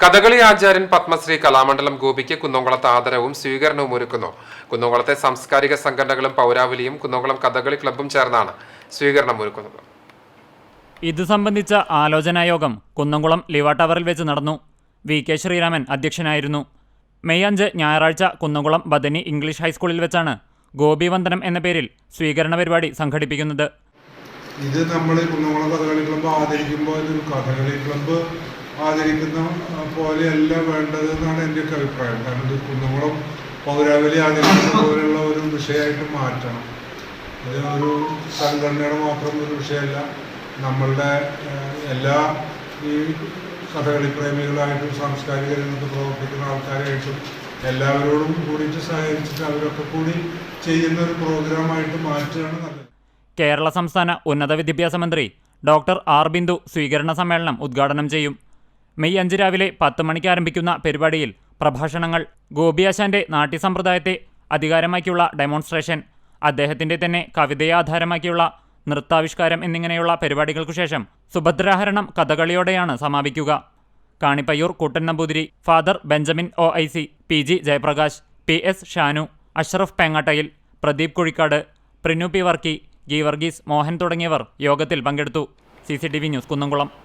കഥകളി ആചാര്യൻ പത്മശ്രീ കലാമണ്ഡലം ഗോപിക്ക് കുന്നംകുളത്ത് ആദരവും സ്വീകരണവും ഒരുക്കുന്നു. കുന്നംകുളത്തെ സാംസ്കാരിക സംഘടനകളും പൗരാവലിയും കുന്നംകുളം കഥകളി ക്ലബ്ബും ചേർന്നാണ് സ്വീകരണം ഒരുക്കുന്നത്. ഇത് സംബന്ധിച്ച ആലോചനായോഗം കുന്നംകുളം ലിവ ടവറിൽ വെച്ച് നടന്നു. വി കെ ശ്രീരാമൻ അധ്യക്ഷനായിരുന്നു. മെയ് അഞ്ച് ഞായറാഴ്ച കുന്നംകുളം ബദനി ഇംഗ്ലീഷ് ഹൈസ്കൂളിൽ വെച്ചാണ് ഗോപിവന്ദനം എന്ന പേരിൽ സ്വീകരണ പരിപാടി സംഘടിപ്പിക്കുന്നത്. ഇത് നമ്മൾ കുന്നംകുളം കഥകളി ക്ലബ്ബ് ആദരിക്കുമ്പോൾ ഒരു കഥകളി ക്ലബ്ബ് ആദരിക്കുന്ന പോലെ പോലെയല്ല വേണ്ടത് എന്നാണ് എന്റെയൊക്കെ അഭിപ്രായം. കാരണം കുന്നംകുളം പൗരാവലി ആദരിക്കുന്ന പോലെയുള്ള ഒരു വിഷയമായിട്ട് മാറ്റണം. ഇത് ഒരു സംഘടനയുടെ മാത്രം ഒരു വിഷയമല്ല. നമ്മളുടെ എല്ലാ ഈ കഥകളി പ്രേമികളായിട്ടും സാംസ്കാരിക രംഗത്ത് പ്രവർത്തിക്കുന്ന ആൾക്കാരായിട്ടും എല്ലാവരോടും കൂടിയിട്ട് സഹകരിച്ചിട്ട് അവരൊക്കെ കൂടി ചെയ്യുന്ന ഒരു പ്രോഗ്രാമായിട്ട് മാറ്റുകയാണ് നല്ലത്. കേരള സംസ്ഥാന ഉന്നത വിദ്യാഭ്യാസ മന്ത്രി ഡോക്ടർ ആർ ബിന്ദു സ്വീകരണ സമ്മേളനം ഉദ്ഘാടനം ചെയ്യും. മെയ് അഞ്ച് രാവിലെ പത്ത് മണിക്ക് ആരംഭിക്കുന്ന പരിപാടിയിൽ പ്രഭാഷണങ്ങൾ ഗോപിയാശാന്റെ നാട്യസമ്പ്രദായത്തെ അധികാരമാക്കിയുള്ള ഡെമോൺസ്ട്രേഷൻ അദ്ദേഹത്തിന്റെ തന്നെ കവിതയെ ആധാരമാക്കിയുള്ള നൃത്താവിഷ്കാരം എന്നിങ്ങനെയുള്ള പരിപാടികൾക്കു ശേഷം സുഭദ്രാഹരണം കഥകളിയോടെയാണ് സമാപിക്കുക. Kanippayyur Koottan Namboothiri father Benjamin O I C P G Jayaprakash P S Shanu Ashraf പേങ്ങാട്ടയിൽ Pradeep Kuzhikkad Prinu P Varkey Geevarghese Mohan തുടങ്ങിയവർ യോഗത്തിൽ പങ്കെടുത്തു. C news Kunnamkulam.